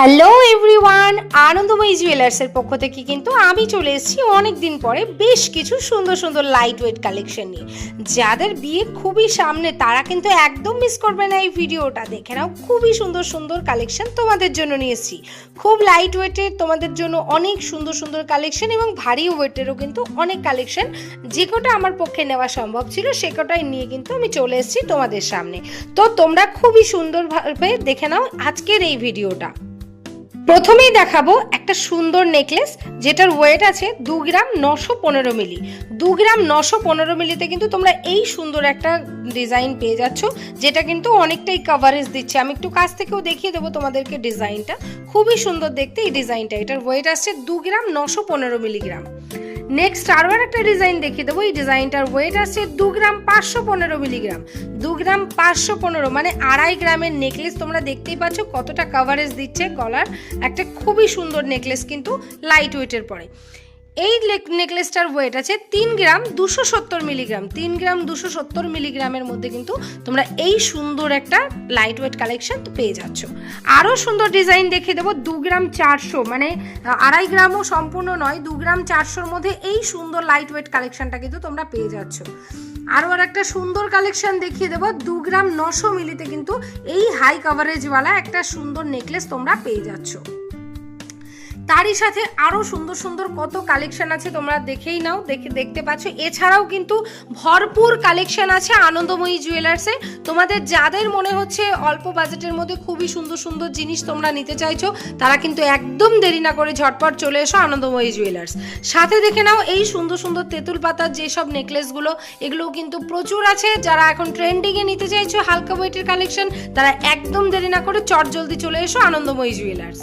Hello everyone আনন্দময়ী জুয়েলার্সের পক্ষ থেকে কিন্তু আমি চলে এসেছি অনেক দিন পরে বেশ কিছু সুন্দর সুন্দর লাইট ওয়েট কালেকশন নিয়ে। যাদের বিয়ে খুবই সামনে, তারা কিন্তু একদম মিস করবে না এই ভিডিওটা। দেখে নাও, খুবই সুন্দর সুন্দর কালেকশন তোমাদের জন্য নিয়ে এসেছি। খুব লাইট ওয়েটের তোমাদের জন্য অনেক সুন্দর সুন্দর কালেকশন এবং ভারী ওয়েটেরও কিন্তু অনেক কালেকশন যে কটা আমার পক্ষে নেওয়া সম্ভব ছিল, সে কটাই নিয়ে কিন্তু আমি চলে এসেছি তোমাদের সামনে। তো তোমরা খুবই সুন্দরভাবে দেখে নাও আজকের এই ভিডিওটা। প্রথমেই দেখাবো একটা সুন্দর নেকলেস, যেটার ওয়েট আছে দু গ্রাম নশো পনেরো মিলি। দু গ্রাম নশো পনেরো মিলিতে কিন্তু তোমরা এই সুন্দর একটা ডিজাইন পেয়ে যাচ্ছ, যেটা কিন্তু অনেকটাই কাভারেজ দিচ্ছে। আমি একটু কাছ থেকেও দেখিয়ে দেবো তোমাদেরকে ডিজাইনটা। খুবই সুন্দর দেখতে এই ডিজাইনটা। এটার ওয়েট আসছে দু গ্রাম নশো পনেরো মিলিগ্রাম। নেক্সট আরও একটা ডিজাইন দেখিয়ে দেবো। এই ডিজাইনটার ওয়েট আছে দু গ্রাম পাঁচশো পনেরো মিলিগ্রাম দু গ্রাম পাঁচশো পনেরো মানে আড়াই গ্রামের নেকলেস তোমরা দেখতেই পাচ্ছ কতটা কাভারেজ দিচ্ছে গলার। একটা খুবই সুন্দর নেকলেস কিন্তু লাইট ওয়েটের পরে। এই নেকলেসটার ওয়েট আছে তিন গ্রাম দুশো সত্তর মিলিগ্রাম তিন গ্রাম দুশো সত্তর মিলিগ্রামের মধ্যে কিন্তু তোমরা এই সুন্দর একটা লাইট ওয়েট কালেকশন পেয়ে যাচ্ছ। আরও সুন্দর ডিজাইন দেখিয়ে দেবো, দু গ্রাম চারশো মানে আড়াই গ্রামও সম্পূর্ণ নয়, দু গ্রাম চারশোর মধ্যে এই সুন্দর লাইট ওয়েট কালেকশনটা কিন্তু তোমরা পেয়ে যাচ্ছ। আরও আর একটা সুন্দর কালেকশন দেখিয়ে দেবো, দু গ্রাম নশো মিলিতে কিন্তু এই হাই কাভারেজওয়ালা একটা সুন্দর নেকলেস তোমরা পেয়ে যাচ্ছ। তারই সাথে আরও সুন্দর সুন্দর কত কালেকশন আছে তোমরা দেখেই নাও, দেখে দেখতে পাচ্ছ। এছাড়াও কিন্তু ভরপুর কালেকশন আছে আনন্দময়ী জুয়েলার্সে তোমাদের যাদের মনে হচ্ছে অল্প বাজেটের মধ্যে খুবই সুন্দর সুন্দর জিনিস তোমরা নিতে চাইছো, তারা কিন্তু একদম দেরি না করে ঝটপট চলে এসো আনন্দময়ী জুয়েলার্স সাথে দেখে নাও এই সুন্দর সুন্দর তেঁতুল পাতার যেসব নেকলেসগুলো এগুলোও কিন্তু প্রচুর আছে। যারা এখন ট্রেন্ডিংয়ে নিতে চাইছো হালকা ওয়েটের কালেকশন তারা একদম দেরি না করে চট জলদি চলে এসো আনন্দময়ী জুয়েলার্স